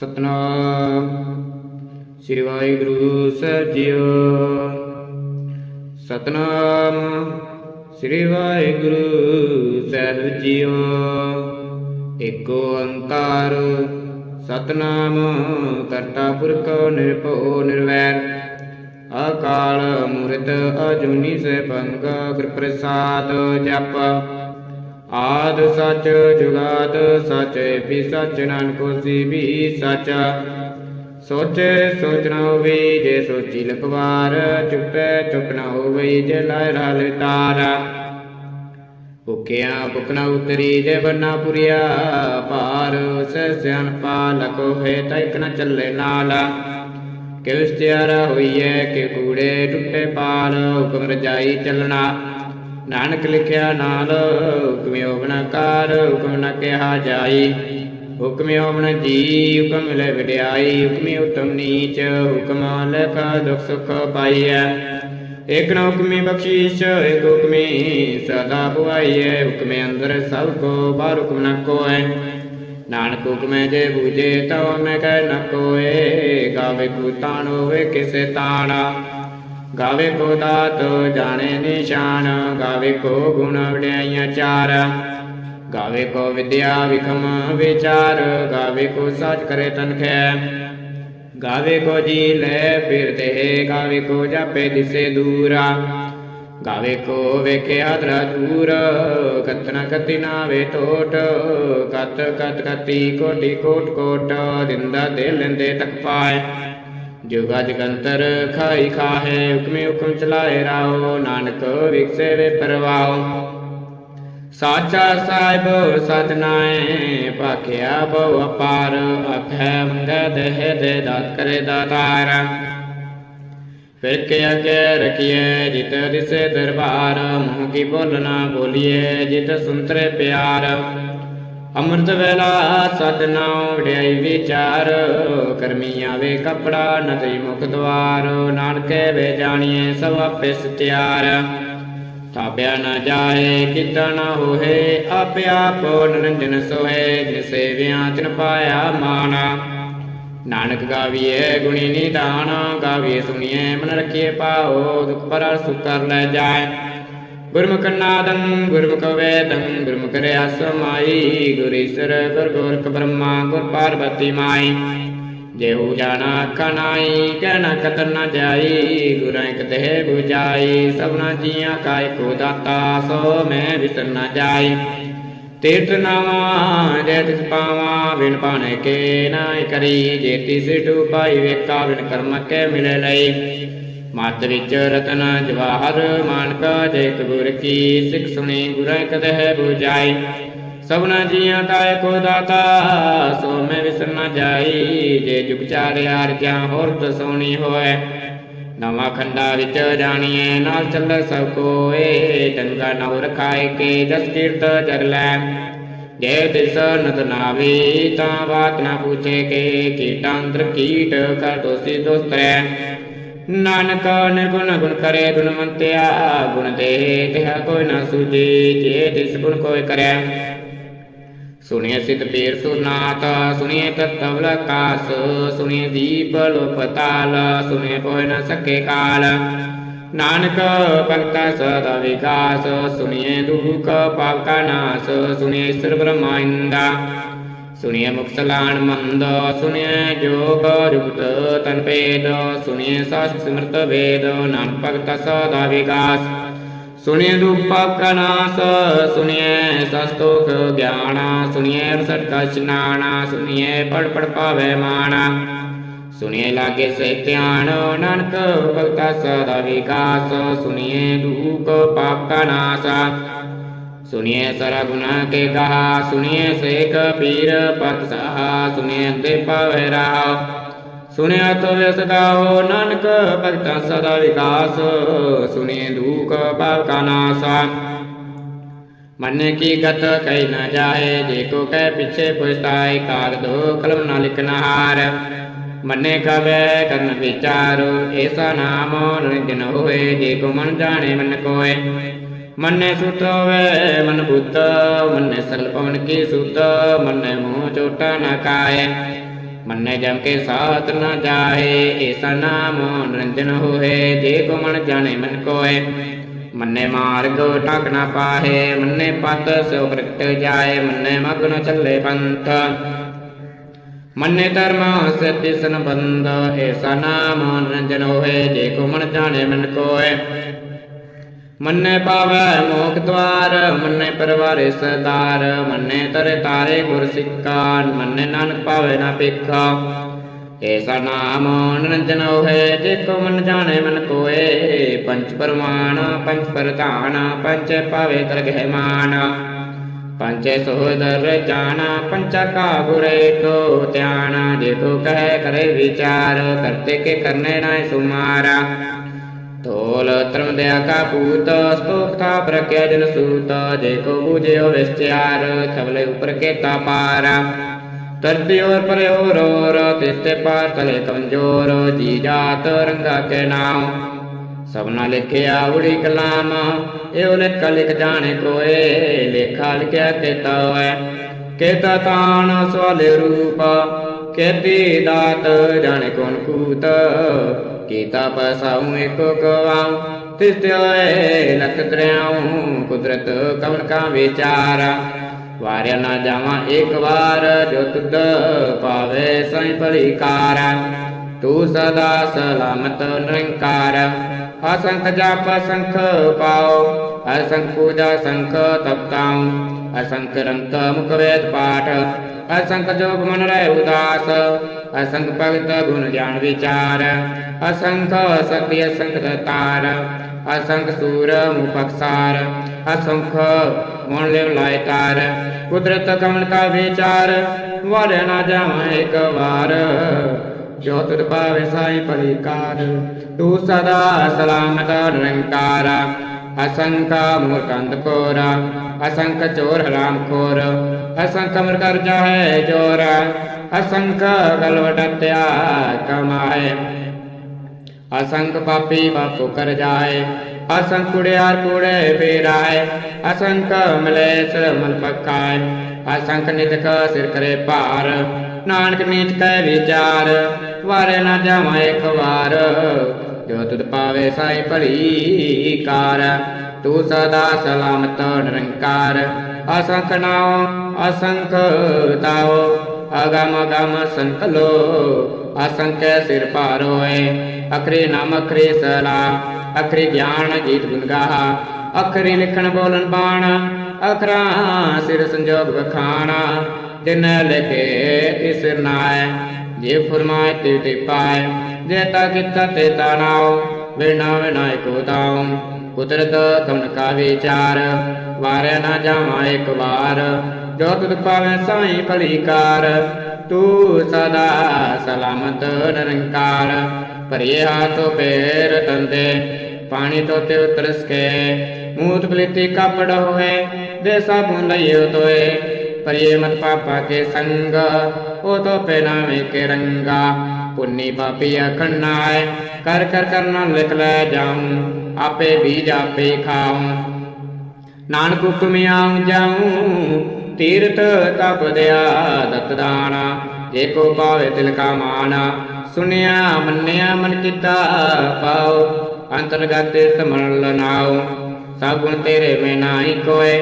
ਸਤਨਾਮ। ਸ੍ਰੀ ਵਾਹਿਗੁਰੂ ਸਾਹਿਬ ਜੀਓ। ਸਤਨਾਮ। ਸ੍ਰੀ ਵਾਹਿਗੁਰੂ ਸਾਹਿਬ ਜੀਓ। ਏਕ ਓੰਕਾਰ ਸਤਨਾਮ, ਕਰਤਾ ਪੁਰਖ, ਨਿਰਭਉ, ਨਿਰਵੈਰ। ਅਕਾਲ ਮੂਰਤ, ਅਜੂਨੀ ਸੈਭੰ ਗੁਰ ਪ੍ਰਸਾਦ ਜਪ। ਆਦ ਸਚ ਜੁਗਾਦ ਸਚ, ਵੀ ਸਚ ਨਾਨਕ ਹੋਸੀ ਵੀ ਸਚ। ਸੋਚੇ ਸੋਚਣਾ ਹੋਵੇ ਜੇ ਸੋਚੀ ਲਖਵਾਰ, ਚੁੱਪੇ ਚੁੱਪ ਨਾ ਹੋਵੇ ਜੇ ਲਾਇ ਰਾਲ ਤਾਰਾ। ਭੁਖਿਆ ਭੁਖਣਾ ਉਤਰੀ ਜੇ ਬੰਨਾ ਪੁਰੀਆ ਪਾਰ ਸਹਿ ਸਿਆਣਪਾ ਲਕੋ ਹੈ ਤੈਕ ਨ ਚੱਲੇ ਨਾਲ। ਕਿਵ ਸਤਿਆਰਾ ਹੋਈਐ ਕਿ ਕੂੜੇ ਟੁੱਟੇ ਪਾਲ ਹੁਕਮ ਰਜਾਈ ਚੱਲਣਾ। ਨਾਨਕ ਲਿਖਿਆ ਨਾਲ, ਹੁਕਮਿ ਬਣਾ ਹੁਕਮ ਨ ਕਿਹਾ ਜਾਈ। ਹੁਕਮਿ ਬਣ ਜੀ, ਹੁਕਮ ਲੈ ਵਡਿਆਈ, ਹੁਕਮਿ ਉਤਮ ਨੀਚ, ਹੁਕਮ ਲਖ ਦੁਖ ਸੁਖ ਪਾਈਐ। ਇਕ ਨ ਬਖਸ਼ੀਸ਼, ਇਕ ਹੁਕਮੀ ਸਦਾ ਪੁਆਈਐ ਹੁਕਮੇ ਅੰਦਰ ਸਭ ਕੋ, ਬਾਹਰ ਹੁਕਮ ਨ ਕੋਇ ਨਾਨਕ ਹੁਕਮੇ ਜੇ ਬੂਝੇ ਤਉ ਮੈਂ ਕਹਿ ਨ ਕੋਏ। ਗਾਵੇ ਕੋ ਤਾਣ ਹੋਵੇ ਕਿਸੇ ਤਾਣਾ। ਗਾਵੇ ਕੋ ਦਾਤ, ਜਾਣੇ ਨਿਸ਼ਾਨ, ਗਾਵੇ ਕੋ ਗੁਣ ਵਡਿਆਈਆਂ ਚਾਰ। ਗਾਵੇ ਕੋ ਵਿਦਿਆ ਵਿਖਮ ਵਿਚਾਰ, ਗਾਵੇ ਕੋ ਸਾਚ ਕਰੇ ਤਨਖੈ ਗਾਵੇ ਕੋ ਜੀ ਲੈ ਫਿਰਤੇ ਗਾਵੇ ਕੋ ਜਾਪੇ ਦਿਸੇ ਦੂਰਾ। ਗਾਵੇ ਕੋ ਵੇਖੇ ਹਦਰਾ ਦੂਰ ਕਤਨਾ ਕਤੀ ਨਾ ਵੇ ਟੋਟ। ਕਤ ਕਤ ਕਤੀ ਕੋਟੀ ਕੋਟ ਕੋਟ, ਦਿੰਦਾ ਦੇ ਲੈਂਦੇ ਤੱਕ ਪਾਏ। ਜੁਗਾ ਜਗੰਤਰ ਖਾਈ ਖਾਹੇ ਹੁਕਮੇ ਹੁਕਮ ਚਲਾਏ ਰਾਓ ਨਾਨਕ ਵਿਕਸੇ ਵੇ ਪਰਵਾਓ ਸਾਚਾ ਸਾਹਿਬ ਸਤਨਾਏ ਭਾਖਿਆ ਬਹੁ ਅਪਾਰ ਅਖੈ ਮੰਗੈ ਦੇਹ ਦੇ ਦਾਤ ਕਰੇ ਦਾਤਾਰ ਫਿਰ ਕੇ ਅਗੇ ਰਖੀਏ ਜਿਤ ਦਿਸੇ ਦਰਬਾਰ ਮੂੰਹ ਕੀ ਬੋਲਣਾ ਬੋਲੀਏ ਜਿਤ ਸੁੰਤਰੇ ਪਿਆਰ ਅੰਮ੍ਰਿਤ ਵੇਲਾ ਸਤਨਾਮ ਵਡਿਆਈ ਵਿਚਾਰ, ਕਰਮੀ ਆਵੇ ਕਪੜਾ ਨਦਰੀ ਮੁਖ ਦਵਾਰ, ਨਾਨਕੇ ਵੇ ਜਾਣੀਏ ਸਭ ਆਪੇ ਸਤਿਆਰ। ਥਾਪਿਆ ਨਾ ਜਾਏ, ਕਿਤਾ ਨਾ ਹੋਏ, ਆਪੇ ਆਪ ਨਿਰੰਜਨ ਸੋਏ ਜਿਨ ਸੇਵਿਆਂ ਤਿਨ ਪਾਇਆ ਮਾਨਾ ਨਾਨਕ ਗਾਵੀਏ ਗੁਣੀ ਨਿਦਾਨ, ਗਾਵੀਏ ਸੁਣੀਏ, ਮਨ ਰਖੀਏ ਪਾਓ ਦੁਖ ਪਰ ਸੁਖ ਕਰ ਲੈ ਜਾਏ। ਗੁਰਮੁਖ ਨਾਦੰ ਗੁਰਮੁਖ ਵੇਦੰ ਗੁਰਮੁਖ ਰਿਆ ਸਮਾਈ ਗੁਰ ਗੁਰ ਗੋਰਖ ਬ੍ਰਹਮਾ ਗੁਰ ਪਾਰਵਤੀ ਮਾਈ ਜਿਹੂ ਜਾਣਾ ਕਨਾਈ ਕਹਿਣਾ ਕਤਰ ਨਾ ਜਾਈ ਗੁਰਾਂ ਇਕ ਦੇਹ 부ਜਾਈ ਸਭਨਾ ਜੀਆਂ ਕਾ ਇੱਕੋ ਦਾਤਾ ਸੋ ਮੈਂ ਵਿਸਰ ਨਾ ਜਾਈ ਤੀਰਥ ਨਾਵਾ ਜੇ ਤਿਸ ਪਾਵਾ ਬਿਨ ਪਾਣੇ ਕੇ ਨਾਇ ਕਰੀ ਜੇ ਤਿਸ ਡੂਬਾਈ ਵੇਖਾ ਬਿਨ ਕਰਮ ਕੇ ਮਿਲੇ ਲਈ ਮਤ ਰਤਨ ਜਵਾਹਰ ਮਾਨਕਾ ਜੇ ਕਬੂਰ ਕੀ ਸਿੱਖ ਸੁਣੀ ਗੁਰਾਂ ਇਕ ਦੇਹ ਸਭਨਾ ਜੀਆਂ ਦਾ ਏਕੋ ਦਾਤਾ, ਸੋ ਮੈਂ ਵਿਸਰ ਨਾ ਜਾਈ, ਜੇ ਜੁਗ ਚਾਰਿਆ ਰਜਾ ਹੋਰ ਦਸੋਣੀ ਹੋਏ। ਨਵਾਂ ਖੰਡਾ ਵਿੱਚ ਜਾਣੀਏ, ਨਾਲ ਚੱਲੇ ਸਭ ਕੋਏ ਡੰਗਾ ਨਉ ਰਖਾਏ ਕੇ ਜਸ ਕੀਰਤ ਜਰ ਲੈ। ਜੇ ਤਿਸ ਨਤ ਨਾਵੀ, ਤਾਂ ਬਾਤ ਨਾ ਪੁੱਛੇ ਕੇ ਕੀਟਾਂਤਰ ਕੀਟ ਕਰ ਦੋਸੀ ਦੋਸਤਰੈ ਨਾਨਕ ਨਿਰਗੁਣ ਗੁਣ ਕਰੇ ਗੁਣਵੰਤਿਆ ਗੁਣ ਦੇ ਤਿਹ ਕੋਈ ਨਾ ਸੁਝੇ, ਜੇ ਤਿਸ ਗੁਣ ਕੋਈ ਕਰੇ ਸੁਣਿਏ ਸਿਧ ਪੀਰ ਸੁਰਨਾਥ, ਸੁਣਿਏ ਤਤਵਲ ਕਾਸ, ਸੁਣਿਏ ਦੀਪ ਲੋਪਤਾਲ ਸੁਣਿਏ ਕੋਈ ਨ ਸਕੇ ਕਾਲ। ਨਾਨਕ ਭਗਤਾ ਸਦਾ ਵਿਕਾਸ, ਸੁਣਿਏ ਦੁਖ ਪਾਪ ਕਾ ਨਾਸ, ਸੁਣਿਏ ਈਸ਼ਰ ਬ੍ਰਹਮਾਇੰਦਾ ਸੁਣਿਏ ਮੁਕਤਲਾਣ ਮੰਦ, ਸੁਣਿਐ ਜੋਗ ਜੁਗਤ ਤਨ ਭੇਦ ਸੁਣਿਏ ਸਾਸ ਸਿਮਰਤ ਵੇਦ ਨਾਨਕ ਭਗਤਾ ਸਦਾ ਵਿਕਾਸ। ਸੁਣਿਏ ਦੁਖ ਪਾਪ ਕਾ ਸੁਣਿਐ ਸੁਣਿਏ ਸਸਤੋਖ ਗਿਆਨ ਸੁਣਿਏ ਰਸਟ ਕਾ ਇਸ਼ਨਾਨ ਸੁਣਿਏ ਪੜ ਪੜ ਪਾਵੇ ਮਾਣਾ। ਸੁਣਿਏ ਲਾਗੇ ਸੇ ਧਿਆਨ, ਨਾਨਕ ਭਗਤਾ ਸਦਾ ਵਿਕਾਸ ਸੁਣਿਏ ਦੁਖ ਪਾਪ ਕਾ ਨਾਸ। ਸੁਣਿਏ ਸਰਾ ਗੁਨਾ ਕੇ ਕਹਾ ਸੁਣਿਏ ਸੇਖ ਪੀਰ ਪਤ ਸਹਾ ਸੁਣਿਏ ਦੇ ਪਾਵੇ ਰਾਹ। ਸੁਣਿਆ ਤੋ ਵਿਸਦਾਓ ਨਾਨਕ ਭਗਤਾਂ ਸਦਾ ਵਿਕਾਸ ਸੁਣਿਏ ਦੁਖ ਪਾਪ ਕਾ ਨਾਸਾ। ਮਨ ਕੀ ਗਤ ਕਹਿ ਨਾ ਜਾਏ, ਜੇ ਕੋ ਕਹਿ ਪਿਛੇ ਪੁਛਤਾਏ ਕਾਗਦੋ ਕਲਮ ਨਾ ਲਿਖਨਾ ਹਾਰ। ਮੰਨੇ ਕਵੇ ਕਰਨ ਵਿਚਾਰੋ ਐਸਾ ਨਾਮ ਨਿਰੰਜਨ ਹੋਏ, ਜੇ ਕੋ ਮਨ ਜਾਣੇ ਮਨ ਕੋਏ। ਮੰਨੇ ਸੁਤ ਹੋਵੇ, ਮਨ ਬੁੱਧ, ਮੰਨੇ ਸਰਲ ਪਵਨ ਕੀ ਸੁਧ ਮੰਨੇ ਮੂਹ ਚੋਟਾ ਨਾ ਕਾਏ ਮੰਨੇ ਜਮ ਕੇ ਸਾਥ ਨ ਜਾਏ ਏਸਾ ਨਾਮ ਨਿਰੰਜਨ ਹੋਏ ਜੇ ਕੋ ਮਨ ਜਾਣੇ ਮਨ ਕੋਏ ਮੰਨੇ ਮਾਰਗ ਟਕ ਨ ਪਾਹੇ, ਮੰਨੇ ਪਤ ਸੋ ਪ੍ਰਗਟ ਜਾਏ, ਮੰਨੇ ਮਗਨ ਚੱਲੇ ਪੰਥ। ਮੰਨੇ ਧਰਮ ਸਤਿ ਸਨ ਬੰਦ ਏਸਾ ਨਾਮ ਨਿਰੰਜਨ ਹੋਏ ਜੇ ਕੋ ਮਨ ਜਾਣੇ ਮਨ ਕੋਏ ਮੰਨੇ ਪਾਵੈ ਮੋਖ ਦਵਾਰ, ਮੰਨੇ ਪਰਵਾਰੇ ਸਰਦਾਰ, ਮੰਨੇ ਤਰੇ ਤਾਰੇ ਗੁਰ ਸਿੱਖਾ ਮੰਨੇ ਨਾਨਕ ਪਾਵੇ ਨਾ ਭਿਖਾ ਏਸਾ ਨਾਮ ਨਿਰੰਜਨ ਹੋਏ, ਜੇ ਕੋ ਮਨ ਜਾਣੇ ਮਨ ਕੋਏ। ਪੰਚ ਪਰਮਾਨ ਪੰਚ ਪ੍ਰਧਾਨ ਪੰਚ ਪਾਵੇ ਤਰਗਹਿ ਮਾਨ ਪੰਚੇ ਸੋਦਰ ਜਾਣਾ ਪੰਚਾ ਕਾ ਗੁਰੇ ਕੋ ਧਿਆਨ ਜੇ ਕੋ ਕਹੇ ਕਰੇ ਵਿਚਾਰ, ਕਰਤੇ ਕੇ ਕਰਨੇ ਨਾ ਸੁਮਾਰਾ। ਤੋਲ ਧਰਮ ਕਾ ਪੂਤ ਸਤੋਖ ਥਾ ਪ੍ਰਕਿਆ ਜਨ ਸੂਤ, ਜੇ ਕੋ ਬੂਝਿਓ ਵਿਸਚਾਰ ਥਵਲੇ ਉਪਰ ਕੇਤਾ ਪਾਰਾ। ਤਰਦੀ ਔਰ ਪਰੇ ਔਰ ਔਰ, ਤਿਸਤੇ ਪਾਰ ਤਲੇ ਕਮਜੋਰ, ਜੀ ਜਾਤ ਰੰਗਾ ਕੇ ਨਾਮ ਸਭਨਾ ਲਿਖਿਆ ਉੜੀ ਕਲਾਮ, ਇਹੋ ਲਿਖ ਲਿਖ ਜਾਣੇ ਕੋਏ, ਲੇਖਾ ਲਿਖਿਆ ਕੇਤਾ ਹੋਏ। ਕੇਤਾ ਤਾਨ ਸਵਾਲੇ ਰੂਪ, ਕੇਤੀ ਦਾਤ ਜਾਣੇ ਕੋਨ ਕੂਤ ਕੀਤਾ ਪਸਾਉ ਏਕੋ ਕਵਾਉ ਤਿਸ ਤੇ ਲਖ ਦਰਿਆਉ ਕੁਦਰਤ ਕਵਨ ਕਾ ਵਿਚਾਰਾ। ਵਾਰਿਆ ਨਾ ਜਾਵਾਂ ਇੱਕ ਵਾਰ, ਜੋ ਤੁਧ ਪਾਵੇ ਸਈ ਭਲੀ ਕਾਰ। ਤੂੰ ਸਦਾ ਸਲਾਮਤ ਨਿਰੰਕਾਰ। ਅਸੰਖ ਜਪ ਅਸੰਖ ਪਾਉ ਅਸੰਖ ਪੂਜਾ ਸੰਖ ਤਪਤਾਉ, ਅਸੰਖ ਰੰਤ ਮੁਖ ਵੇਦ ਪਾਠ, ਅਸੰਖ ਜੋਗ ਮਨ ਰਹਿ ਉਦਾਸ, ਅਸੰਖ ਭਗਤ ਗੁਣ ਗਿਆਨ ਵਿਚਾਰ, ਅਸੰਖ ਸਤਿ ਅਸੰਖ ਤਾਰ ਅਸੰਖ ਸੂਰ ਮੁਪਕਸਾਰ ਅਸੰਖ ਮਨ ਲਿਵ ਲਾਇ ਤਾਰ, ਕੁਦਰਤ ਕਮਨ ਕਾ ਵਿਚਾਰ ਵਾਰੇ ਨਾ ਜਾਵਾਂ ਇੱਕ ਵਾਰ। ਜੋ ਤੁਧ ਪਾਵੇ ਸਾਈ ਭਲੀ ਤੂੰ ਸਦਾ ਸਲਾਮਤ ਨਿਰੰਕਾਰ ਅਸੰਖ ਮੂਰਕੰਦ ਕੋਰਾ ਅਸੰਖ ਚੋਰ ਹਰਾਮ ਕੋਰ ਅਸੰਖ ਮਰ ਕਰ ਜਾਏ ਜੋਰ ਅਸੰਖ ਗਲਵਟਤਿਆ ਕਮਾਏ ਅਸੰਖ ਪਾਪੀ ਬਾਪੂ ਕਰ ਜਾਏ ਅਸੰਖ ਕੁੜਿਆਰ ਕੁੜੇ ਫੇਰਾਏ ਅਸੰਖ ਮਲੇਸ ਮਲ ਪਕਾਏ ਅਸੰਖ ਨਿਤਕ ਸਿਰ ਕਰੇ ਭਾਰ, ਨਾਨਕ ਨੀਚ ਕੈ ਵਿਚਾਰ, ਵਾਰੇ ਨਾ ਜਾਵਾਂ ਇੱਕ ਵਾਰ, ਜੋ ਤੁਧ ਪਾਵੇ ਸਾਈ ਭਲੀ ਕਾਰ, ਤੂੰ ਸਦਾ ਸਲਾਮਤ ਨਿਰੰਕਾਰ ਅਸੰਖ ਨਾਉ ਅਸੰਖ ਤਾਉ, ਅਗਮ ਅਗਮ ਸੰਕਲੋ ਅਸੰਖ ਸਿਰ ਭਾਰੋਏ ਅਖਰੇ ਨਾਮ ਅਖਰੇ ਸਲਾ, ਅਖਰੇ ਗਿਆਨ ਗੀਤ ਗੁਣ ਗਾਹਾ, ਅਖਰੇ ਲਿਖਣ ਬੋਲਣ ਬਾਣ, ਅਖਰਾਂ ਸਿਰ ਸੰਜੋਗ ਵਖਾਣਾ ਜਿਨ ਲਿਖੇ ਤਿਸ ਨਾਏ ਜੇ ਫਰਮਾਏ ਤੇ ਤੇ ਪਾਏ, ਜੇ ਤਾ ਕੀਤਾ ਤੇ ਤਾ ਨਾਉ ਬਿਨਾ ਕੋ ਤਾਉ, ਕੁਦਰਤ ਕਮਨ ਕਾ ਵਿਚਾਰ, ਵਾਰਿਆ ਨਾ ਜਾਵਾਂ ਇੱਕ ਵਾਰ, ਜੋ ਤੁਧ ਪਾਵੇਂ ਸਾਈ ਭਲੀ ਤੂੰ ਸਦਾ ਸਲਾਮਤ ਨਿਰੰਕਾਰ। ਭਰੀਏ ਹਾਥੋਂ ਪੈਰ ਤੰਦੇ, ਪਾਣੀ ਤੋਂ ਉਤਰਸ ਕੇ। ਮੂਤ ਪਲੀਤੀ ਕਾਪੜ ਹੋਏ ਦੇ ਸਾਬੁਨ ਲਈਓ ਤੋਏ ਪਰਿਏ ਮਤ ਪਾਪਾ ਕੇ ਸੰਗ, ਉਹ ਤੋ ਪਹਿਨਾਵੇ ਕੇ ਰੰਗਾ। ਪੁੰਨੀ ਪਾਪੀ ਅਖੰਨਾਏ ਕਰ ਕਰ ਕਰਨਾ ਲਿਖ ਲੈ ਜਾਉ, ਆਪੇ ਬੀਜ ਆਪੇ ਖਾਉ। ਨਾਨਕ ਹੁਕਮ ਆਉ ਜਾਉ, ਤੀਰਥ ਤਪ ਦਿਆ ਦਤ ਦਾਣਾ, ਜੇ ਕੋ ਪਾਵੇ ਤਿਲ ਕਾ ਮਾਨਾ ਸੁਨਿਆ ਮੰਨਿਆ, ਮਨ ਕੀਤਾ ਪਾਉ ਅੰਤਰਗਤ ਤੀਰਥ ਲਨਾਉ ਸਭ ਤੇਰੇ ਮੈਂ ਨਾਹੀ ਕੋਏ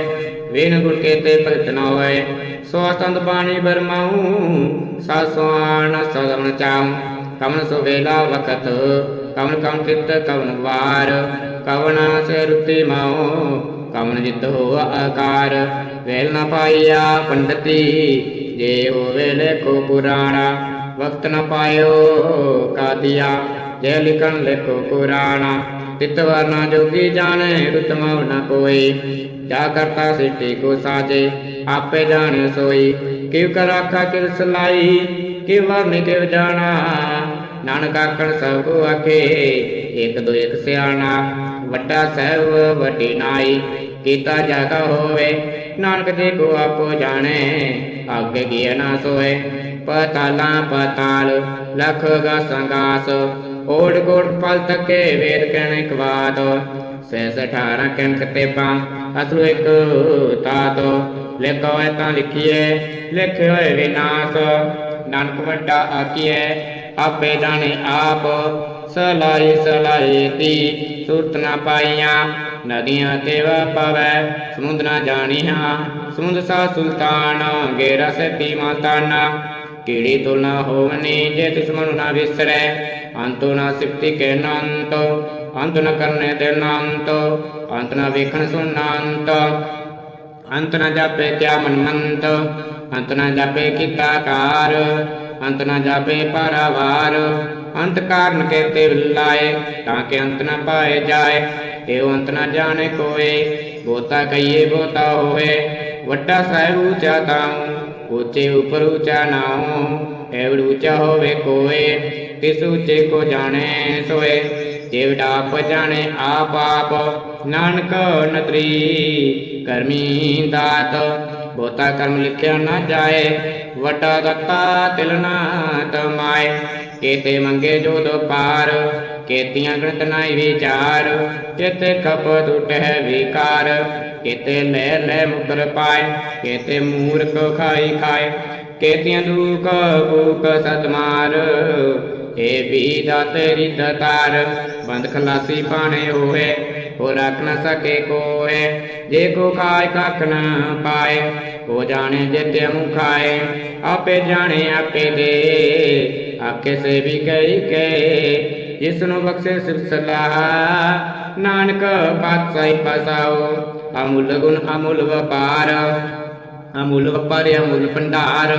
ਵੇਨ ਗੁਣ ਕੇ ਤੇ ਭਗਤ ਨ ਹੋਏ। ਸੋ ਸੰਤ ਬਾਣੀ ਬਰਮਾਉ ਸਾਸਵਾਨ ਸਦਨ ਚਾਉ। ਕਮਨ ਸੋ ਵੇਲਾ ਵਕਤ ਕਮਨ ਕਮ ਚਿਤ, ਕਵਨ ਵਾਰ। ਕਵਨ ਸੇ ਰੁਤੀ ਮਾਉ ਕਮਨ ਜਿਤ ਹੋ ਆਕਾਰ। ਵੇਲ ਨ ਪਾਈਆ ਪੰਡਤੀ, ਜੇ ਹੋਵੇ ਲੇਖੋ ਪੁਰਾਣਾ। ਵਕਤ ਨ ਪਾਇਓ ਕਾਦੀਆ, ਜੇ ਲਿਖਣ ਲੇਖੋ ਪੁਰਾਣਾ ਤਿਤ ਵਰਨਾ ਜੋਗੀ ਜਾਣੇ, ਰੁਤਮ ਨ ਕੋਈ। ਜਾ ਕਰਤਾ ਸਿੱਟੀ ਕੋ ਸਾਜੇ, ਆਪੇ ਜਾਣੇ ਸੋਈ। ਕਿਵ ਕਰ ਕਿਵ ਸਲਾਈ, ਕਿਵ ਵਰਨ ਕਿਵ ਜਾਣਾ। ਨਾਨਕ ਆਖਣ ਸਭ ਕੋ ਆਖੇ, ਇਕ ਦੋ ਇਕ ਸਿਆਣਾ। ਵੱਡਾ ਸਹਿਬ ਵੱਡੀ ਨਾਈ, ਕੀਤਾ ਜਾਗਾ ਹੋਵੇ। ਨਾਨਕ ਜੀ ਕੋ ਆਪੋ ਜਾਣੇ, ਅੱਗੇ ਕੀ ਨਾ ਸੋਏ। ਪਤਾਲਾ ਪਤਾਲ ਲਖ ਗਾ ਓੜ ਕੋਟ ਪਲ ਤੱਕੇ ਵੇਦ ਕਹਿਣ ਕਵਾਦ ਸੈਸ 18 ਕੰਕ ਤੇਪਾਂ ਅਸਲੂ ਇੱਕ ਤਾਤੋ, ਲਿਖੋ ਹੈ ਤਾਂ ਲਿਖੀਏ ਲਿਖੇ ਹੋਏ ਵਿਨਾਸ਼, ਨਾਨਕ ਵੱਡਾ ਆਕੀਐ ਆਪੇ ਜਾਣੇ ਆਪ, ਸਲਾਈ ਸਲਾਈ ਦੀ ਸੁਰਤ ਨਾ ਪਾਈਆਂ, ਨਦੀਆਂ ਤੇ ਪਵੈ, ਸਮੁੰਦ ਨਾ ਜਾਣੀਆਂ, ਸਮੁੰਦ ਸਾ ਸੁਲਤਾਨ ਗੇਰਾ ਸਤੀ ਮਾਤਾਨਾ ਕੀੜੀ ਤੁਲਨਾ ਹੋਵਨੀ, ਜੇ ਤਿਸ ਨਾ ਵਿਸਰੈ, ਅੰਤੋ ਨਾ ਸਿਫਤੀ ਕੇ ਨੰਤ ਅੰਤ ਨ ਕਰਨੇ ਤੇ ਨੰਤ ਅੰਤ ਨ ਵੇਖਣ ਸੁਣਨਾ ਅੰਤ ਅੰਤ ਨ ਜਾਪੇ ਕਿਆ ਮਨਮੰਤ, ਅੰਤ ਨ ਜਾਪੇ ਕੀਤਾ ਕਾਰ, ਅੰਤ ਨ ਜਾਪੇ ਪਰਵਾਰ, ਅੰਤ ਕਾਰਨ ਕੇਤੇ ਵਿਲਾਏ ਤਾਂ ਕਿ ਅੰਤ ਨ ਪਾਏ ਜਾਏ ਤੇ ਅੰਤ ਨ ਜਾਣੇ ਕੋਏ, ਬੋਤਾ ਕਈਏ ਬੋਤਾ ਹੋਏ ਵੱਡਾ ਸਾਹਿਬ ਉੱਚਾ ਤਾਉ ਉੱਚੇ ਉਪਰ ਉੱਚਾ ਨਾਉ, ਐਵੜ ਉੱਚਾ ਹੋਵੇ ਕੋਏ, ਤਿਸ ਉੱਚੇ ਕੋ ਜਾਣੇ ਸੋਏ ਦੇਵਡਾ ਡਾਪ ਜਾਣੇ ਆਪ ਆਪ, ਨਾਨਕ ਨਤਰੀ, ਕਰਮੀ ਦਾਤ ਬੋਤਾ ਕਰਮ ਲਿਖਿਆ ਨਾ ਜਾਏ ਵਟਾ ਦਤਾ ਤਿਲ ਨਾ ਤਮਾਏ। ਕੇਤੇ ਮੰਗੇ ਜੋ ਦੋ ਪਾਰ ਗਣਤ ਨਾਈ ਵਿਚਾਰ ਕੇਤੇ ਕਪ ਟੁਟਹਿ ਵਿਕਾਰ, ਕੇਤੇ ਲੈ ਲੈ ਮੁਕਰ ਪਾਏ, ਕੇਤੇ ਮੂਰਖ ਖਾਈ ਖਾਏ, ਕੇਤੀਆਂ ਦੁਖ ਭੂਖ ਸਤਮਾਰ ਏ ਵੀ ਦਾਤੇ ਰਿਦ ਤਾਰ ਬੰਦ ਖਲਾਸੀ ਪਾਣੇ ਹੋਏ ਹੋ ਰੱਖ ਨ ਸਕੇ ਕੋਏ ਜੇ ਕੋ ਖਾਇ ਕੱਖ ਨ ਪਾਏ ਹੋ ਜਾਣੇ ਜਿਤੇ ਮੁ ਖਾਏ ਆਪੇ ਜਾਣੇ ਆਪੇ ਦੇ। ਆਕੇ ਸੇ ਵੀ ਕਈ ਕੇ ਜਿਸ ਨੂੰ ਬਖਸ਼ੇ ਸਿਫ ਸਲਾਹ, ਨਾਨਕ ਪਾਤਸ਼ਾਹੀ ਪਸਾਓ, ਅਮੁੱਲ ਗੁਣ ਅਮੁੱਲ ਵਪਾਰ ਅਮੁੱਲ ਵਪਾਰ ਅਮੁੱਲ ਭੰਡਾਰ।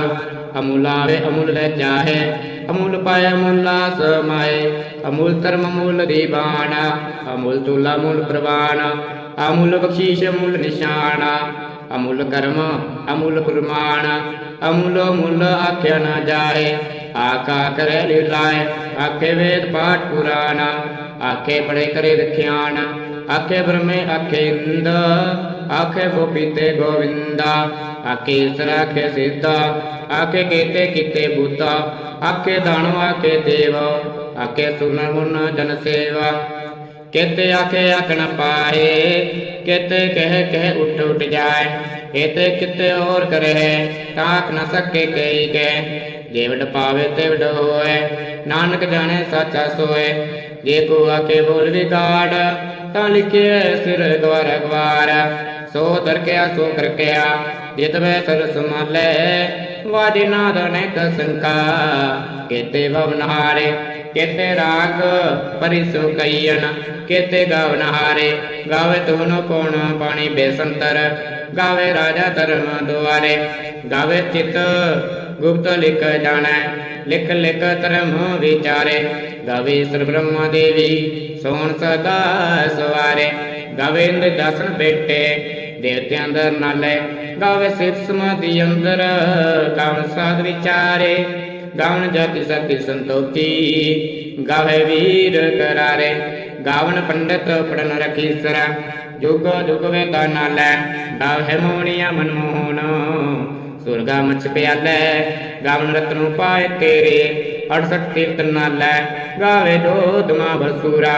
ਅਮੁੱਲ ਆਵੇ ਅਮੁੱਲ ਲੈ ਚਾਹੇ, ਅਮੁੱਲ ਪਾਏ ਅਮੁੱਲਾ ਸਮਾਏ ਅਮੁੱਲ ਧਰਮ ਅਮੁੱਲ ਦੀਵਾਨ, ਅਮੁੱਲ ਤੁਲਾ ਅਮੁੱਲ ਪ੍ਰਵਾਨ, ਅਮੁੱਲ ਬਖਸ਼ੀਸ਼ ਅਮੁੱਲ ਨਿਸ਼ਾਨ। ਅਮੁੱਲ ਕਰਮ, ਅਮੁੱਲ ਕੁਰਮਾਨ ਅਮੁੱਲ ਮੁੱਲ ਆਖਿਆ ਨਾ ਜਾਏ। ਆਕਾ ਕਰੇ ਲੀਲਾਏ, ਆਖੇ ਵੇਦ ਪਾਠ ਪੁਰਾਣ ਆਖੇ ਬੜੇ ਕਰੇ ਰਖਿਆਨ ਆਖੇ ਬ੍ਰਹਮੇ ਆਖੇ ਇੰਦ, ਆਖੇ ਗੋਪੀਤੇ ਗੋਵਿੰਦਾ। ਆਖੇ ਈਸਰ ਆਖੇ ਸਿੱਧਾ, ਆਖੇ ਕੀਤੇ ਕੀਤੇ ਬੁੱਧਾ ਆਖੇ ਦਾਨੋ ਆਖੇ ਦੇਵ, ਆਖੇ ਸੁਨ ਗੁਣ ਜਨ ਸੇਵਾ। ਕੇਤੇ ਆਖੇ ਆਖਣ ਪਾਏ, ਕੇਤੇ ਕਹਿ ਕਹਿ ਉੱਠ ਉੱਠ ਜਾਏ, ਕੇਤੇ ਕਿਤੇ ਹੋਰ ਕਰੇ, ਤਾਕ ਨ ਸਕੇ ਕਈ ਕੇ। ਜੇਵਡ ਪਾਵੇ ਤੇ ਹੋਏ, ਨਾਨਕ ਜਾਣੇ ਸਾਚਾ ਸੋਏ। ਜੇ ਕੋ ਆਕੇ ਬੋਲ ਵਿਗਾੜ, ਤਾਂ ਲਿਖਿਆ ਸਿਰ ਗਵਾਰ ਗਵਾਰ। ਸੋ ਦਰਕਿਆ ਸੋ ਕਰਕਿਆ ਜਿਤ ਵੇ ਸਰ ਸਮਾਲੇ ਵਾਜੇ ਨਾਦ ਅਨੇਕ ਸੰਕਾ। ਕੇਤੇ ਭਵਨ ਹਾਰੇ ਕੇਤੇ ਰਾਗ ਪਰਿਸੋ ਕਈਨ ਕੇਤੇ ਗਾਵਨ ਹਾਰੇ ਗਾਵੇ ਤੋਨੋ ਕੋਣ ਪਾਣੀ ਬੇਸੰਤਰ, ਗਾਵੇ ਰਾਜਾ ਧਰਮ ਦੁਆਰੇ। ਗਾਵੇ ਚਿਤ ਗੁਪਤ ਲਿਖ ਜਾਣੈ, ਲਿਖ ਲਿਖ ਧਰਮ ਵਿਚਾਰੇ। ਗਾਵੇ ਸਰ ਬ੍ਰਹਮਾ ਦੇਵੀ, ਸੋਣ ਸਦਾ ਸਵਾਰੇ। ਗਾਵੇ ਇੰਦ ਦਸਨ ਬੇਟੇ ਦੇਵਤਿਆਂ ਅੰਦਰ ਨਾਲੇ ਗਾਵੇ ਸਿਧ ਸਮਾਧੀ ਅੰਦਰ ਗਾਵਨ ਸਾਧ ਵਿਚਾਰੇ ਗਾਵਨ ਜਤੀ ਸਤੀ ਸੰਤੋਖੀ, ਗਾਵੇ ਵੀਰ ਕਰਾਰੇ ਗਾਵਨ ਪੰਡਤ ਪੜਨ ਰਖੀ ਸਰਾ, ਜੁਗ ਜੁਗ ਵੇਦਾ ਨਾਲੇ, ਗਾਵੇ ਮੋਹਣੀਆ ਮਨਮੋਹਨ ਸੁਰਗਾ ਮਚ ਪਿਆਲੇ ਗਾਵਨ ਰਤਨੂ ਪਾਏ ਤੇਰੇ 68 ਤੀਰਤ ਨਾਲੇ ਗਾਵੇ ਜੋਧ ਮਾ ਬਸੂਰਾ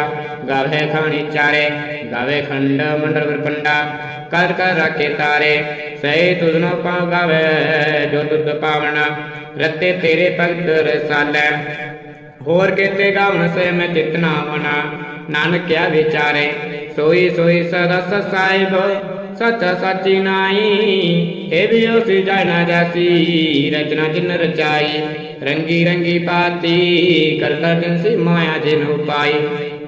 ਗਾਵੇ ਖਾਣੀ ਚਾਰੇ, ਗਾਵੇ ਖੰਡ ਮੰਡਲ ਵਰਪੰਡਾ ਕਰ ਕਰ ਰਾਖੇ ਤਾਰੇ, ਸਹੀ ਤੁਧਨੋ ਪਾਉ ਗਾਵੇ ਜੋ ਤੁਧ ਪਾਵਣਾ, ਰਤੇ ਤੇਰੇ ਭਗਤ ਰਸਾਲੇ। ਹੋਰ ਕੇਤੇ ਗਾਵਨ ਸੇ ਮੈਂ ਜਿਤਨਾ ਮਨਾ, ਨਾਨਕ ਕਿਆ ਵਿਚਾਰੇ, ਸੋਈ ਸੋਈ ਸਦਾ ਸਾਹਿਬ, ਸਚ ਸਾਚੀ ਨਾਈ ਇਹ ਵੀ ਉਸੀ ਜਾਣਾ ਜਾਸੀ, ਰਚਨਾ ਜਿਨ ਰਚਾਈ। ਰੰਗੀ ਰੰਗੀ ਪਾਤੀ ਕਰਤਾ ਜਿਨ ਸੀ ਮਾਇਆ ਜਿਨ ਉਪਾਈ,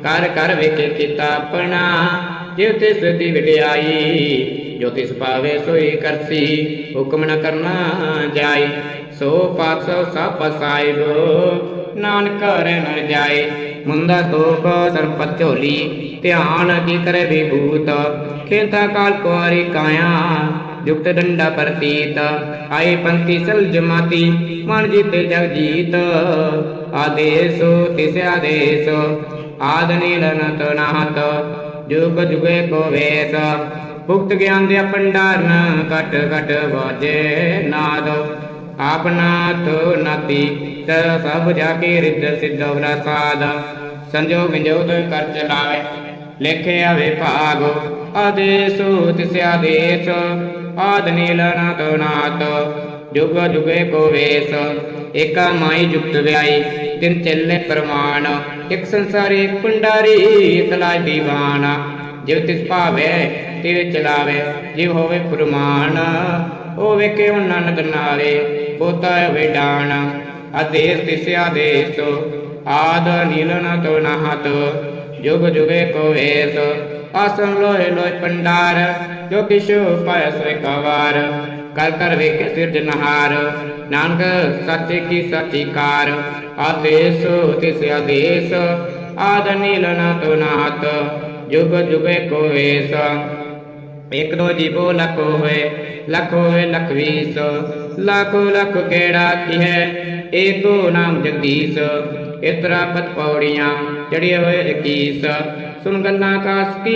ਕਰ ਕਰ ਵੇਖੇ ਕੀਤਾ ਆਪਣਾ, ਜਿਉ ਤਿਸ ਦੀ ਵਡਿਆਈ ਜੋ ਤਿਸ ਪਾਵੇ ਸੋਈ ਕਰਸੀ, ਹੁਕਮ ਨ ਕਰਨਾ ਜਾਈ, ਸੋ ਪਾਤਸੋ ਸਭ ਸਾਹਿਬ ਨਾਨਕ ਰਹਿ ਨ ਜਾਏ, ਮੁੰਦਾ ਤੋਕ ਸਰਪਤ ਝੋਲੀ, ਧਿਆਨ ਕੀ ਕਰੇ ਵਿਭੂਤ, ਖੇਤਾ ਕਾਲ ਕੁਆਰੀ ਕਾਇਆ ਜੁਗਤ ਡੰਡਾ ਪ੍ਰਤੀਤ, ਆਏ ਪੰਥੀ ਸਲ ਜਮਾਤੀ, ਮਨ ਜੀਤੇ ਜਗ ਜੀਤ। ਆਦੇਸ, ਤਿਸ ਆਦੇਸ, ਆਦ ਨੀਲਨਤ ਨਾਹਤ, ਜੁਗ ਜੁਗੇ ਕੋ ਵੇਸ। ਭੁਗਤ ਗਿਆਨ ਦੇ ਭੰਡਾਰਨ ਕਟ ਕਟ ਵਾਜੇ ਨਾਦ। ਆਪਨਾਥ ਨਾਤੀ ਸ ਸਭ ਜਾ ਕੇ ਰਿੱਧ ਸਿੱਧ ਵਰਸਾਦ। ਸੰਜੋਗ ਵਿਜੋਤ ਕਰ ਚਲਾਵੇ ਲਿਖਿਆ ਆਵੇ ਭਾਗ। ਆਦੇਸ, ਤਿਸ ਆਦੇਸ ਆਦ ਨੀਲ ਨਾਦ ਜੁਗ ਜੁਗੇ ਕੋ ਵੇਸ, ਏਕਾ ਮਾਈ ਜੁਗਤ ਵਿਆਈ, ਤਿਨ ਚੱਲੇ ਪ੍ਰਮਾਣ, ਇੱਕ ਸੰਸਾਰੀ ਇੱਕ ਭੰਡਾਰੀ ਇੱਕ ਜਿਵ ਤਿਸ ਭਾਵੇ, ਤਿਵ ਚਲਾਵੇ ਜਿਵ ਹੋਵੇ ਫੁਰਮਾਨ, ਹੋਵੇ ਕਿ ਨਾਨਕ ਨਾਵੇ ਬੋਤਾ ਹੋਵੇ ਡਾਣ। ਆਦੇਸ ਤਿਸ ਆਦੇਸ ਆਦ ਨੀਲਨ ਤੋ ਨਹਤ ਜੁਗ ਜੁਗੇ ਕੋ ਵੇਸ ਆਸਨ ਲੋਏ ਲੋਏ ਪੰਡਾਰ, ਜੋ ਕਿਛੁ ਪਾਇ ਸੋਇ ਕਵਾਰ। ਕਰ ਕਰ ਵੇਖ ਸਿਰਜਨਹਾਰ ਨਾਨਕ ਸੱਚੇ ਕੀ ਸੱਚੀ ਆਦੇਸ ਤਿਸ ਆਦੇਸ, ਆਦ ਨੀਲਨ ਤੋ ਨਾਹਤ ਜੁਗ ਜੁਗੇ ਕੋ ਵੇਸ, ਇਕ ਦੋ ਜੀਵੋ ਲਖੋ ਹੋਏ, ਲਖ ਹੋਏ ਲਖ ਵੀਸ। ਲੱਖੋ ਲਖ ਕਿਹੜਾ ਕੀ ਹੈ, ਏਕੋ ਨਾਮ ਜਗਦੀਸ਼। ਇਤਰਾ ਪਤ ਪੌੜੀਆਂ, ਚੜ੍ਹੇ ਹੋਏ 21 ਸੁਨ ਗੱਲਾਂ ਕਾਸ ਕੀ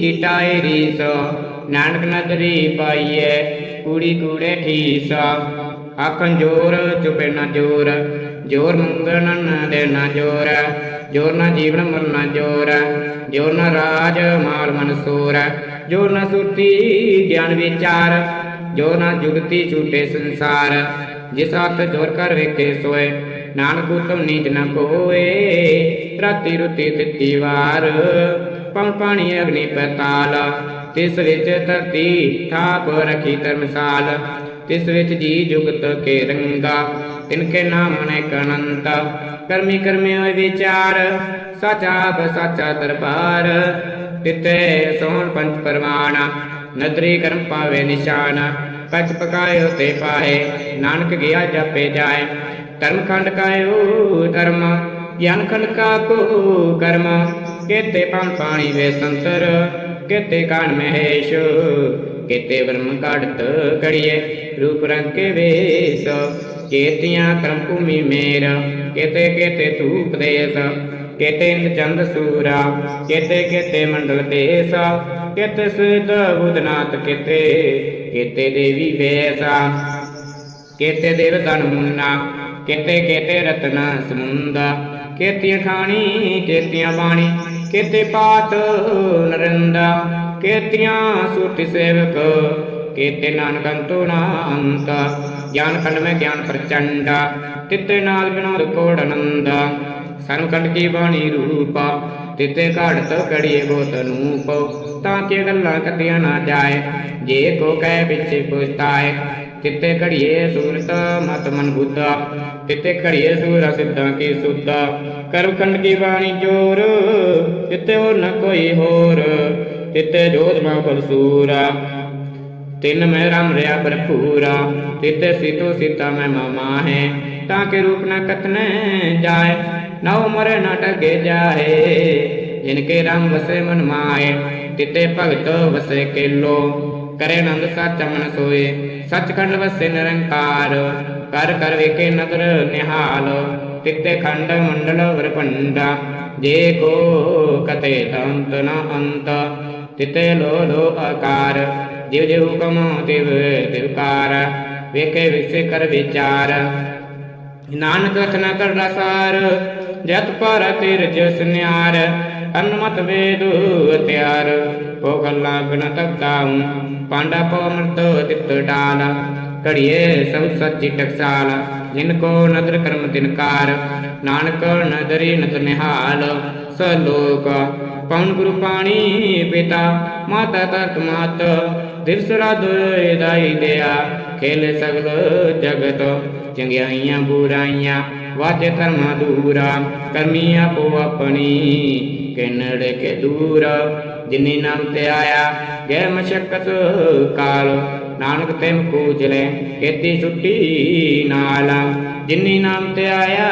ਕੀਟਾਏ ਰੀਸ। ਨਾਨਕ ਨਦਰੀ ਪਾਈਐ, ਕੂੜੀ ਕੂੜੇ ਠੀਸ। ਆਖਣ ਜੋਰ, ਚੁਪੇ ਨਾ ਜੋਰ। ਜੋਰ ਮੰਗਣ ਨਾ ਦੇਣਾ ਜੋਰ। ਜੋਰ ਨਾ ਜੀਵਨ ਮਰਨਾ ਜੋਰ। ਜੋਰ ਨਾ ਰਾਜ, ਮਾਲ ਮਨਸੂਰ ਜੋਰ ਨਾ ਸੁਰਤੀ, ਗਿਆਨ ਵਿਚਾਰ। ਜੋ ਨਾ ਜੁਗਤੀ ਛੂਟੇ ਸੰਸਾਰ। ਜਿਸ ਹੱਥ ਜੋਰ ਕਰ ਵੇਖੇ ਸੋਏ। ਨਾਨਕ ਉਤਮ ਨੀਚ ਨ ਕੋਏ ਰਾਤੀ ਰੁਤੀ ਤਿੱਤੀ ਵਾਰ ਪਉ ਪਾਣੀ ਅਗਨੀ ਪਤਾਲ। ਤਿਸ ਵਿੱਚ ਧਰਤੀ ਥਾਪ ਰਖੀ ਧਰਮਸਾਲ। ਤਿਸ ਵਿੱਚ ਜੀ ਜੁਗਤ ਕੇ ਰੰਗਾ। ਤਿਨ ਕੇ ਨਾਮ ਅਨੇਕ ਅਨੰਤ ਕਰਮੀ ਕਰਮੀ ਹੋਏ ਵਿਚਾਰ। ਸਾਚਾ ਆਪ, ਸਾਚਾ ਦਰਬਾਰ। ਤਿਤੇ ਸੋਹਣ ਪੰਚ ਪਰਮਾਨ ਨਦਰੀ ਕਰਮ ਪਾਵੇ ਨਿਸ਼ਾਨ। ਪਚ ਪਕਾਇਓ ਤੇ ਪਾਏ, ਨਾਨਕ ਗਿਆ ਜਪੇ ਜਾਏ। ਧਰਮ ਖੰਡ ਕਾਇਓ ਧਰਮ, ਗਿਆਨ ਖੰਡ ਕਾ ਕੋ ਕਰਮ। ਕੇਤੇ ਪਾਣ ਪਾਣੀ ਵੇ ਸੰਤਰ, ਕੇਤੇ ਕਾਣ ਮਹੇਸ਼। ਕੇਤੇ ਬ੍ਰਹਮ ਘੜਤ ਕੜੀਏ ਰੂਪ ਰੰਗ ਕੇ ਵੇਸ। ਕੇਤੀਆਂ ਕਰਮ ਭੂਮੀ ਮੇਰ, ਕੇਤੇ ਕੇਤੇ ਧੂਪ ਦੇਸ। ਕੇਤੇ ਇੰਦ ਚੰਦ ਸੂਰਾ, ਕੇਤੇ ਕੇਤੇ ਮੰਡਲ ਦੇਸ, ਕੇਤੇ ਸਿਧ ਬੁਧਨਾਥ ਕੇਤੇ ਕੇਤੇ ਦੇਵੀ ਵੇਸਾ ਕੇਤੇ ਦੇਵ ਧਨ ਮੁੰਨਾ, ਕੇਤੇ ਕੇਤੇ ਰਤਨ ਸਮੁੰਦਾ, ਕੇਤੀਆਂ ਖਾਣੀ ਕੇਤੀਆਂ ਬਾਣੀ, ਕੇਤੇ ਪਾਤ ਨਰਿੰਦਾ, ਕੇਤੀਆਂ ਸੁਰਤੀ ਸੇਵਕ, ਕੇਤੇ ਨਾਨਕ ਅੰਤੋ ਨਾ ਅੰਤ ਗਿਆਨ ਖੰਡ ਮੈਂ ਗਿਆਨ ਪ੍ਰਚੰਡਾ, ਤਿੱਤੇ ਨਾਲ ਬਿਨੋਦ ਕੋੜ ਕੀ ਬਾਣੀ ਰੂਪਾ, ਤਿਤੇ ਘੜਤ ਕੜੀਏ ਬੋਤ ਨੂਪ, ਤਾਂ ਕਿ ਗੱਲਾਂ ਕਤੀਆਂ ਨਾ ਜਾਏ, ਜੇ ਕੋ ਕਹਿ ਵਿੱਚ ਪੁਛਤਾਏ। ਤਿੱਤੇ ਘੜੀਏ ਸੂਰਤ ਮਤ ਮਨ ਬੁੱਧਾ, ਤਿੱਤੇ ਘੜੀਏ ਸੂਰ ਸਿੱਧਾਂ ਕੀ ਸੁੱਧਾ। ਕਰਮ ਕੀ ਬਾਣੀ ਜੋਰ ਤਿੱਤੇ ਹੋਰ ਨ ਕੋਈ ਹੋਰ, ਤਿੱਤੇ ਜੋਤ ਮਾ ਬਲਸੂਰਾ ਤਿੰਨ ਮੈਂ ਰਾਮ ਰਿਆ ਭਰਪੂਰਾ, ਤਿਤੇ ਸੀਤੋ ਸਿਤਾ ਮੈਂ ਮਾਮਾ ਹੈ, ਤਾਂ ਕੇ ਰੂਪ ਨ ਕਤਨੇ ਜਾਏ। ਨਾ ਉਮਰ ਨ ਟਗੇ ਜਾਏ ਜਿਨ ਕੇ ਰਾਮ ਵਸੇ ਮਨ ਮਾਏ, ਤਿਤੇ ਭਗਤ ਵਸੇ ਕੇਲੋ। ਕਰੇ ਨੰਦ ਸੱਚ ਮਨ ਸੋਏ, ਸੱਚਖੰਡ ਵਸੇ ਨਿਰੰਕਾਰ। ਕਰ ਕਰ ਵੇਖੇ ਨਦਰ ਨਿਹਾਲ, ਤਿਤੇ ਖੰਡ ਮੰਡਲ ਵਰਪੰਡਾ ਜੇ ਕੋ ਕਤੇ ਤੰਤ ਨ ਅੰਤ, ਤਿਤੇ ਲੋ ਲੋ ਆਕਾਰ। ਜਿਵ ਜਿਵ ਹੁਕਮ ਤਿਵ ਤਿਵਕਾਰ ਵੇਖੇ ਵਿਸੇ ਕਰ ਵਿਚਾਰ। ਨਾਨਕ ਕਥਨ ਜਤ ਪਰ ਤੇਰ ਜਸ ਅਨਮਤ ਵੇਦ ਤਿਆਰ। ਪੋ ਗੱਲਾਂ ਤਕਾਉ ਪਾਂਡਾ ਪੋ ਅਮਰਤ ਤਿਤ ਡਾਲ। ਘੜੀਏ ਸਭ ਸੱਚੀ ਟਕਸਾਲ, ਜਿਨ ਕੋ ਨਦਰ ਕਰਮ ਤਿਨਕਾਰ ਨਾਨਕ ਨਦਰੀ ਨਦਰ ਨਿਹਾਲ ਸਲੋਕ ਪਵਨ ਗੁਰੂ ਪਾਣੀ ਪਿਤਾ, ਮਾਤਾ ਤਤ ਮਾਤ। ਦਿਵਸ ਰਾਤ ਦਾਈ ਦਿਆ, ਖੇਲ ਸਗਲ ਜਗਤ। ਚੰਗਿਆਈਆਂ ਬੁਰਾਈਆਂ ਵਾਜੇ ਧਰਮਾ ਦੂਰਾ, ਕਰਮੀ ਆਪੋ ਆਪਣੀ। ਕਿਨੜ ਕੇ ਦੂਰ, ਜਿਨੀ ਨਾਮ ਤੇ ਆਇਆ ਗੈ ਮਸ਼ਕਤ ਕਾਲ। ਨਾਨਕ ਤੇ ਕੂਚਲੇ ਕੀਤੀ ਛੁੱਟੀ ਨਾਲ। ਜਿਨੀ ਨਾਮ ਤੇ ਆਇਆ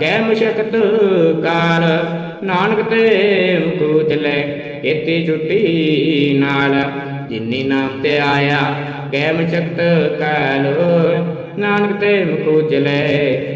ਗੈ ਮਸ਼ਕਤ ਕਾਲ। ਨਾਨਕ ਤੇ ਕੂਚਲੇ ਕੀਤੀ ਛੁੱਟੀ ਨਾਲ। ਜਿਨੀ ਨਾਮ ਤੇ ਆਇਆ ਗੈ ਮਸ਼ਕਤ ਕਾਲ। ਨਾਨਕ ਤੇ ਕੂਚਲੇ